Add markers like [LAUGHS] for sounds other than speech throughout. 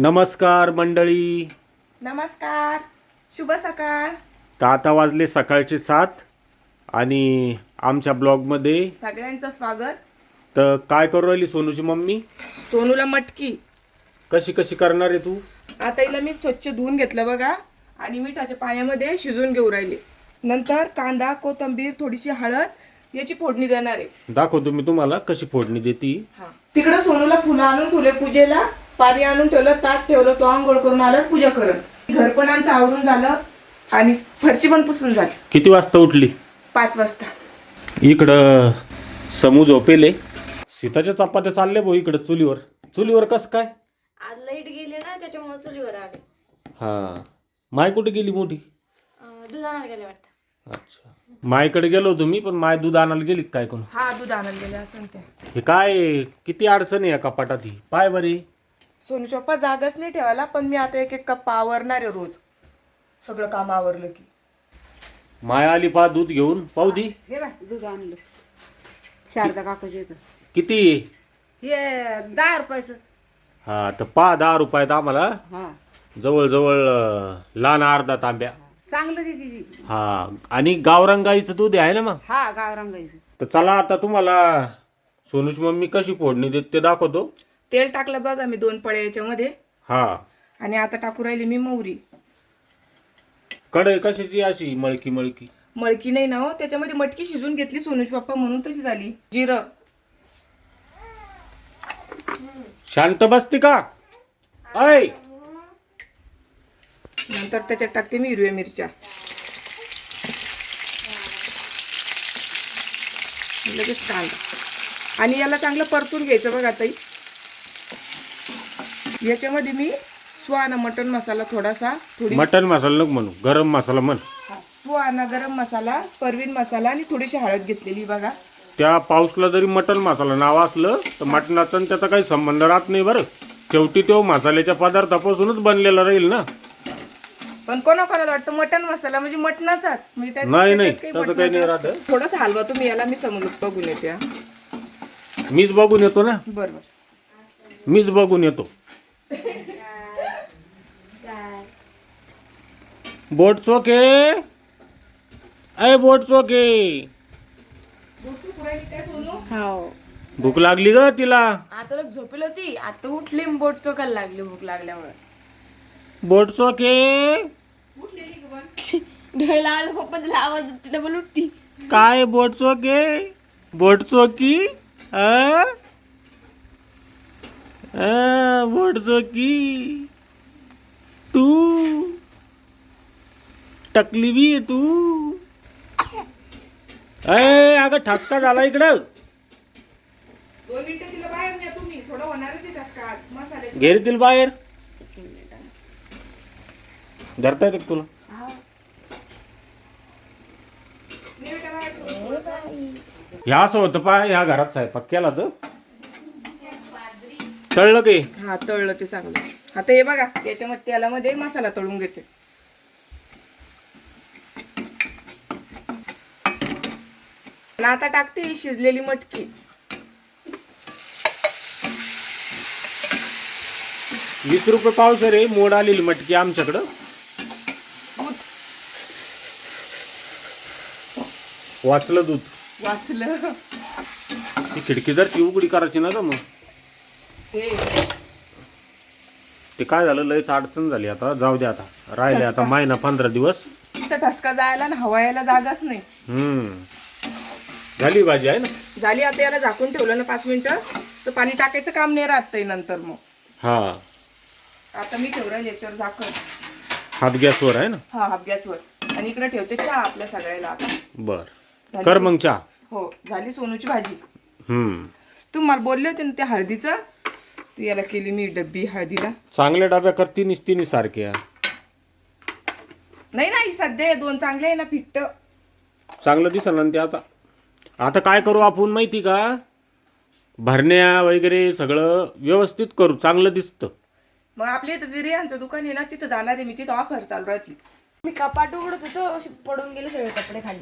नमस्कार मंडळी. नमस्कार. शुभ सकाळ. तर आता वाजले सकाळचे सात आणि आमच्या ब्लॉगमध्ये सगळ्यांचं स्वागत. तर काय करू राहिली सोनूची मम्मी? सोनूला मटकी. कशी कशी करणार आहे तू? आता हिला मी स्वच्छ धुवून घेतलं बघा आणि मिठाच्या पाण्यामध्ये शिजवून घेऊ राहिले. नंतर कांदा कोथिंबीर थोडीशी हळद याची फोडणी देणार आहे. दाखवतो मी तुम्हाला कशी फोडणी देती. तिकडं सोनूला फुलं आणून ठेवले पूजेला पाणी आणून ठेवलं ताट ठेवलं तो आंघोळ करून आलं पूजा करत. घर पण आमचं आवरून झालं आणि फरची पण पुसून झाली. किती वाजता उठली? पाच वाजता. इकडं समू झोपेले. सीताच्या चपात्या चालले भाऊ इकडं चुलीवर. चुलीवर कस काय? आज लाइट गेली ना त्याच्यामुळे चुलीवर आले. हा. माय कुठे गेली मोठी? अं, दूध आणायला गेले वाटतं. अच्छा. मायकडे गेलो होतो मी पण माय दूध आणायला गेली का काय कोण हा दूध आणायला गेले असं ते हे काय किती अडचण आहे या कपाटात ही? पाय बरी. सोनू पप्पा जागाच नाही ठेवायला पण मी आता एक एक कप आवरणार आहे रोज. सगळं काम आवरलं की. माय आली पा दूध घेऊन. पाहू दी. हे बाय दूध आणलं. शारदा इथं. किती? हे दहा रुपयाचं. हा तर पहा दहा रुपयात आम्हाला. हा. जवळजवळ अं, लहान अर्धा तांब्या. चांगलं दे ती हा आणि गावरान गाईचं दूध आहे ना मग? हा गावरांगाईचं. तर चला आता तुम्हाला सोनूची मम्मी कशी फोडणी देत ते दाखवतो. तेल टाकलं बघा मी दोन पळ्या याच्यामध्ये. हा. आणि आता टाकू राहिली मी मोहरी कढई कशाची अशी मळकी मळकी? मळकी नाही ना हो त्याच्यामध्ये मटकी शिजून घेतली सोनूज पप्पा म्हणून तशी झाली. जिरं. शांत बसते का? ऐ! नंतर त्याच्यात टाकते मी हिरव्या मिरच्या. लगेच कांदा. आणि याला चांगलं परतून घ्यायचं बघा ताई. याच्यामध्ये मी सुहाना मटन मसाला थोडासा थोडी मटन मसाला नको म्हणू गरम मसाला म्हण सुहाना गरम मसाला परवीन मसाला आणि थोडीशी हळद घेतलेली बघा त्या पाऊसला जरी मटन मसाला नाव असलं तर मटणाचा आणि त्याचा काही संबंध राहत नाही बरं शेवटी तो मसाल्याच्या पदार्थापासूनच बनलेला राहील ना पण कोणा कोणाला वाटतं मटन मसाला म्हणजे मटणाचाच म्हणजे त्यात- नाही, नाही. त्याच्यात तसं काही नाही मटणाचं राहत. असतं. थोडंसं हलवा तुम्ही याला मी समोर बघून येते हा. मीच बघून येतो ना बरोबर मीच बघून येतो बोट चोके अय बोट चोके भूक लागली ग तिला. आता लोक झोपेल होती. आता उठली आणि बोट चोकायला लागली भूक लागल्यामुळे. बोट चोके डोळ्याला आलं पप्पा तिला आवाज डबल उठती. काय बोट चोके बोट चोकी अ? अ, बोट चोकी तू? टकली बी आहे तू. अय अगं ठसका झाला इकडं. दोन मिनिटं तिला बाहेर न्या तुम्ही. थोडं होणारच आहे ठसका आज. मसाल्याची घेरीतील बाहेर. धरता येते का तुला? बाहेर. ह्या असं होतं पा ह्या घरात स्वयंपाक केला तर. तळलं की? हा तळलं ते चांगलं. आता हे बघा याच्यामध्ये तेलामध्ये मसाला तळून घेते. आता टाकते ही शिजलेली मटकी. वीस रुपये पावसर आहे मोड आलेली मटकी आमच्याकडं. दूध. वाचलं दूध. वाचलं. ती खिडकी जर उघडी करायची ना का मग. ते. ते काय झालं लयच अडचण झाली आता. जाऊ दे आता. राहिले आता महिना पंधरा दिवस. तिथं ठसका जायला ना हवा यायला जागाच नाही. हम्म. झाली भाजी आहे ना? झाली आता याला झाकून ठेवलं ना पाच मिनिटं. तर पाणी टाकायचं काम नाही राहत नंतर मग. हा. आता मी ठेवलं याच्यावर झाकण. हात गॅसवर आहे ना? हा हाफ गॅसवर. आणि इकडे ठेवते चहा आपल्या सगळ्याला आता. बर. कर मग चहा. हो झाली सोनूची भाजी. हम्म. तू मला बोलले होते ना त्या हळदीचं? तू याला केली मी डब्बी हळदीला. चांगल्या डब्या कर तिन्ही तिन्ही सारख्या नाही नाही सध्या हे दोन चांगले आहे ना फिट्ट. चांगलं दिसल ना ते आता. आता काय करू आपण माहिती का? भरण्या वगैरे सगळं व्यवस्थित करू चांगलं दिसतं. मग आपल्या इथं जे रियांचं दुकान आहे ना तिथं जाणार आहे मी तिथं ऑफर चालू राहते मी कपाट उघडत होतो पडून गेले सगळे कपडे खाली.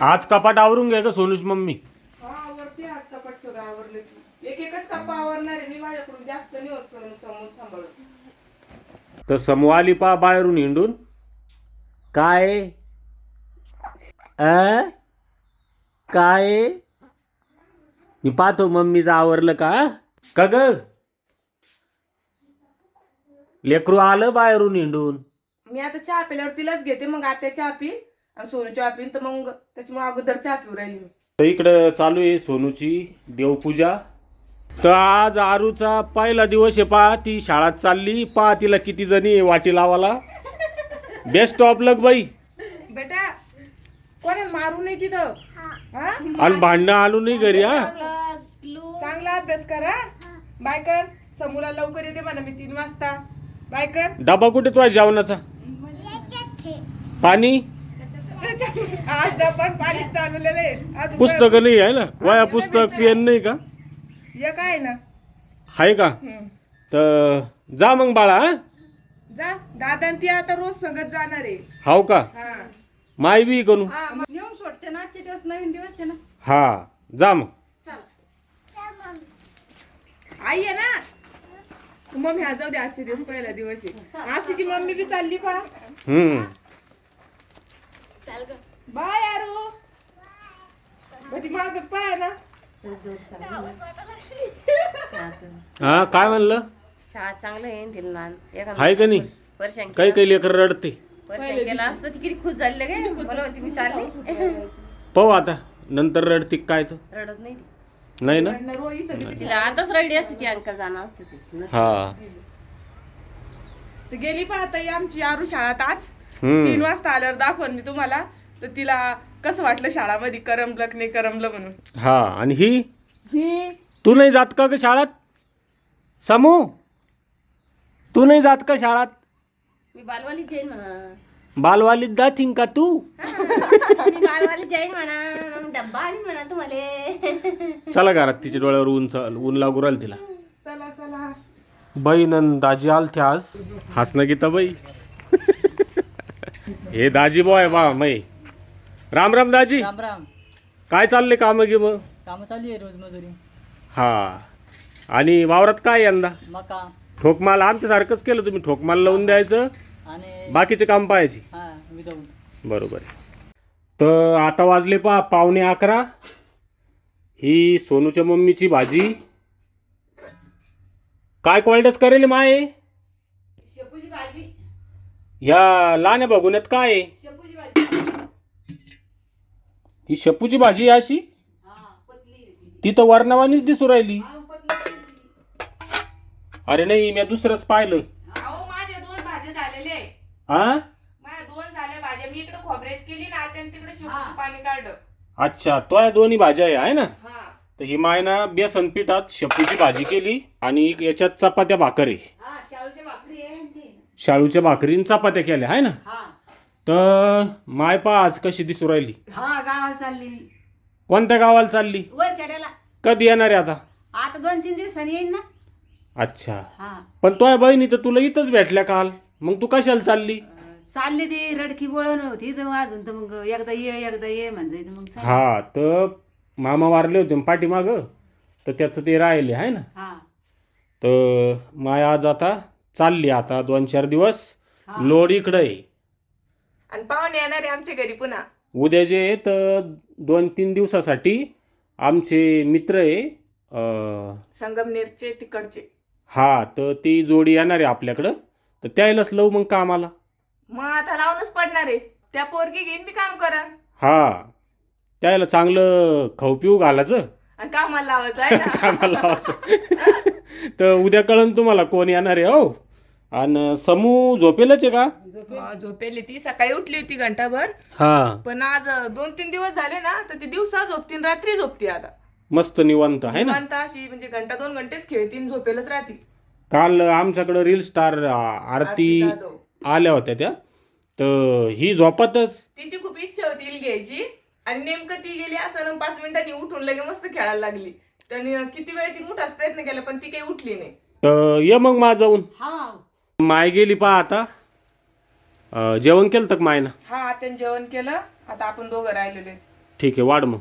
आज कपाट आवरून घ्या का सोनूच मम्मी? हा आवडते आज कपाट सगळं आवरलं की. एक एकच कप्पा आवरणार आहे मी माझ्याकडून जास्त नाही होत समोर सांभाळत तर समूह आली पा बाहेरून हिंडून. काय? अ? काय? मी पाहतो मम्मीचं आवरलं का? का ग? लेकरू आलं बाहेरून हिंडून. मी आता चहा पिल्यावर तिलाच घेते मग आत्या चहा पिन आणि सोनू चहा पिन तर मग त्याच्यामुळे अगोदर चहा पिऊ राहिली मी. तर इकडं चालू आहे सोनूची देवपूजा. तर आज आरूचा पहिला दिवस आहे पहा ती शाळात चालली. पहा तिला किती जणी आहे वाटी लावाला बेस्ट ऑफ लक बाई. बेटा कोणाला मारू नाही तिथं? हा? आणि भांडणं आलो नाही घरी हा? चांगला अभ्यास करा. बाय कर. समूला लवकर येते म्हणा मी तीन वाजता. बाय कर. डबा कुठे तो आहे जेवणाचा? पाणी? आज डब्बा पाणी चालवलेलं आहे. आज पुस्तक नाही. आहे ना? वया पुस्तक पेन नाही का? ये काय ना? आहे का? हम्म. तर जा मग बाळा हा? जा. दादा आणि ती आता रोज संगत जाणार आहे. हाव का? हा. माय बी करू सोडते ना आजचे दिवस नवीन दिवस आहे ना. हा जा मग. आई आहे ना? मम्मी आज जाऊ दे आजचे दिवस पहिला दिवस आहे. आज तिची मम्मी बी चालली पा हम्म. बाय यारो ती माग पाय ना. हा काय म्हणलं? शाळा चांगलं आहे ना. तिला लहान आहे का नाही? वर्षांनी काही काही लेकर रडते. वर्षांनी केला असतं ती किती खुश झाले काय मला म्हणते मी चालली. [LAUGHS] [LAUGHS] पाहू आता. नंतर रडते काय तर रडत नाही ती. नाही ना. तिला आताच रडली असते ती अंकल जाणं असतं ती. हा. तर गेली पा आता ही आमची आरू शाळात आज. हम्म. तीन वाजता आल्यावर दाखवन मी तुम्हाला. तर तिला कसं वाटलं शाळामध्ये? करमलं की नाही करमलं म्हणून. हा आणि ही? ही? तू नाही जात का ग शाळात? समू? तू नाही जात का शाळात? मी बालवाली जाईन म्हणा. बालवालीत जातीन का तू? [LAUGHS] बालवाली जाईन म्हणा मग डब्बा आणि म्हणा तुम्हाला. चला घरात तिच्या डोळ्यावर ऊन चाल ऊन लागू राहिलं तिला. चला चला बाई नंद दाजी आलते आज. हसणं गीता बाई. हे दाजी बॉय बा मै राम राम दाजी. राम राम. काय चालले काम गी मग कामं चालली आहे रोज मजुरी. हा. आणि वावरात काय यंदा? मका. ठोकमाल आमच्यासारखंच केलं तुम्ही ठोकमाल लावून द्यायचं आणि बाकीचे काम पाहायची. हा विदाऊट. बरोबर आहे. तर आता वाजले पा पावणे अकरा. ही सोनूच्या मम्मीची भाजी. काय क्वालिटीच करेल माय? शेपूची भाजी. ह्या लहान्या बघुन्यात काय? आहे शेपूची भाजी. ही शेपूची भाजी आहे अशी? हा पतली आहे ती. ती तर वर्णवानीच दिसू राहिली. हा, पतली आहे ती. अरे नाही मी दुसरंच पाहिलं. अहो माझ्या दोन भाज्या झालेले. आहे हा माझ्या दोन झाल्या भाज्या. मी इकडे खोबरेश केली ना त्याने तिकडे शेपूचं पाणी काढलं. अच्छा तो या दोन्ही भाज्या आहे आहे ना? हा. तर ही मायना बेसन पिठात शेपूची भाजी केली आणि याच्यात चपात्या भाकर. आहे हा शाळूची भाकरी आहे आणि ती. शाळूच्या भाकरीन चपात्या केल्या आहे ना? हा. तर माय पा आज कशी दिसू राहिली? हा गावाला चालली. मी कोणत्या गावाला चालली? वर खेड्याला. कधी येणार आहे आता? आता दोन तीन दिवसांनी येईन ना. अच्छा. हा. पण तो बहिणी तर तुला इथंच भेटल्या काल. मग तू कशाला चालली? चालली ती रडकी बोळवण होती तर मग अजून तर मग एकदा ये एकदा ये म्हणजे मग. हा तर मामा वारले होते पाठीमाग तर त्याचं ते राहिले आहे ना? हा. तर माय आज आता चालली आता दोन चार दिवस. लोड इकडं आहे. आणि पाहुणे येणार आहे आमच्या घरी पुन्हा. उद्या जे आहे तर दोन तीन दिवसासाठी आमचे मित्र आहे अं, संगमनेरचे तिकडचे. हा तर ती जोडी येणार आहे आपल्याकडं. तर त्यालाच लव मग कामाला. मग आता लावूनच पडणार आहे. त्या पोरगी घेईन मी काम करा हा. त्याला चांगलं खाऊ पिऊ घालायचं. आणि कामाला लावायचं आहे ना? [LAUGHS] कामाला लावायचं. तर उद्या कळन तुम्हाला कोण येणार आहे हो. आणि समूह झोपेलच आहे का? हा, झोपेली ती. सकाळी उठली होती घंटाभर. हा. पण आज दोन तीन दिवस झाले ना तर ती दिवसा झोपतीन रात्री झोपती आता. मस्त निवांत आहे ना? निवांत अशी म्हणजे घंटा दोन घंटेच खेळतीन झोपेलच राहती. काल आमच्याकडं रील स्टार आरती जाधव. आल्या होत्या त्या. तर ही झोपतच. तिची खूप इच्छा होती हिल घ्यायची. आणि नेमकं ती गेली असं पाच मिनिटांनी उठून लगे मस्त खेळायला लागली. त्याने किती वेळ ती उठाच प्रयत्न केला पण ती काही उठली नाही. तर ये मग मा जाऊन हा. माय गेली पा आता. अं, जेवण केलं तर मायनं? हा त्याने जेवण केलं. आता आपण दोघं राहिलेले ठीक आहे वाढ मग.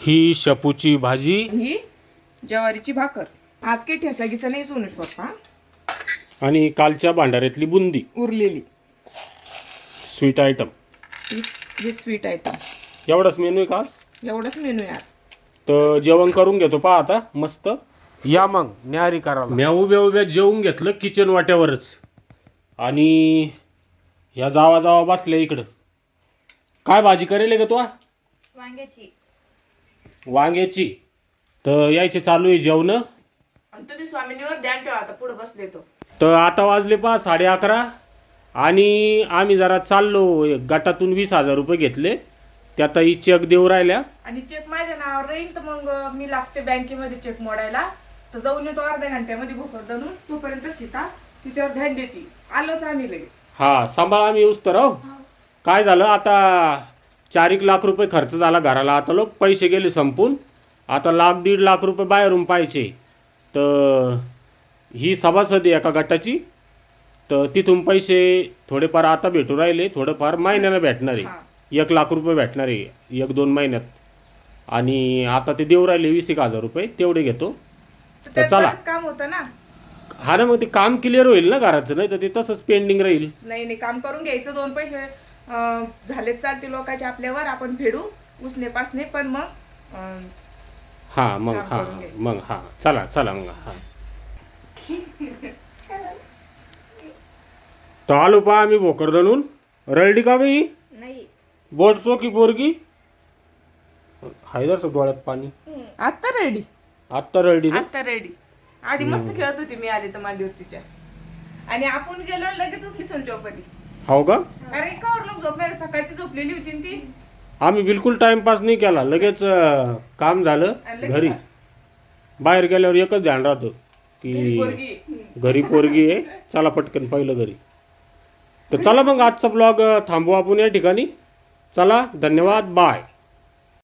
ही शपूची भाजी. ही ज्वारीची भाकर. आज काही ठेसागीचं नाही सोनूश पप्पा. आणि कालच्या भांडाऱ्यातली बुंदी. उरलेली. स्वीट आयटम स्वीट आयटम एवढाच मेनू आहे का आज? एवढंच मेनू आहे आज. तर जेवण करून घेतो पहा आता मस्त. या मग न्याहारी करा म्या उभ्या उभ्या जेवून घेतलं किचन वाट्यावरच. आणि ह्या जावा जावा बसल्या इकडं. काय भाजी करेल का तू वांग्याची. वांग्याची. तर यायचे चालू आहे जेवण. आणि तुम्ही स्वामिनीवर ध्यान ठेवा आता पुढे बसले तो. तर आता वाजले पहा साडे अकरा. आणि आम्ही जरा चाललो गटातून वीस हजार रुपये घेतले. त्यात ही चेक देऊ राहिल्या. आणि चेक माझ्या नावावर राहील तर मग मी लागते बँकेमध्ये चेक मोडायला. तर जाऊन येतो अर्ध्या घंट्यामध्ये भोकरदनून तोपर्यंत सीता तिच्यावर ध्यान देते. आलोच आम्ही लगेच. हा सांभाळ आम्ही येऊच तर आहो. काय झालं आता चार एक लाख रुपये खर्च झाला घराला. आता लोक पैसे गेले संपून. आता लाख दीड लाख रुपये बाहेरून पाहिजे तर ही सभासद आहे एका गटाची. तर तिथून पैसे थोडेफार आता भेटू राहिले थोडंफार महिन्यानं भेटणार आहे. एक लाख रुपये भेटणार आहे एक दोन महिन्यात. आणि आता ते देऊ राहिले वीस एक हजार रुपये तेवढे घेतो. तर चला. काम होतं ना? हा ना मग ते काम क्लिअर होईल ना घराचं नाही तर ते तसंच पेंडिंग राहील. नाही नाही काम करून घ्यायचं दोन पैसे अं, झालेच चालते लोकांचे आपल्यावर आपण फेडू उसने पासने पण मग अं, हा मग काम हा करून घ्यायचं. मग हा चला चला मग हा. आलो पहा आम्ही भोकरदनून. रळडी का गई नाही. बोट चोकी पोरगी? हायदर डोळ्यात पाणी. आत्ता रेडी. आत्ता रळडी ना? आत्ता रेडी. आधी मस्त खेळत होती मी आली तर मांडीवरतीच्या आणि आपण गेलो लगेच उठली सोनचौपती हो का? अरे का लोक झोपणार सकाळची झोपलेली होती ना ती. आम्ही बिलकुल टाइमपास नाही केला. लगेच अं, काम झालं आणि लगेच घरी. बाहेर गेल्यावर एकच ध्यान राहतं. की घरी पोरगी आहे चला पटकन पहिलं घरी. तर चला मग आजचा ब्लॉग थांबवू आपण या ठिकाणी. चला धन्यवाद बाय.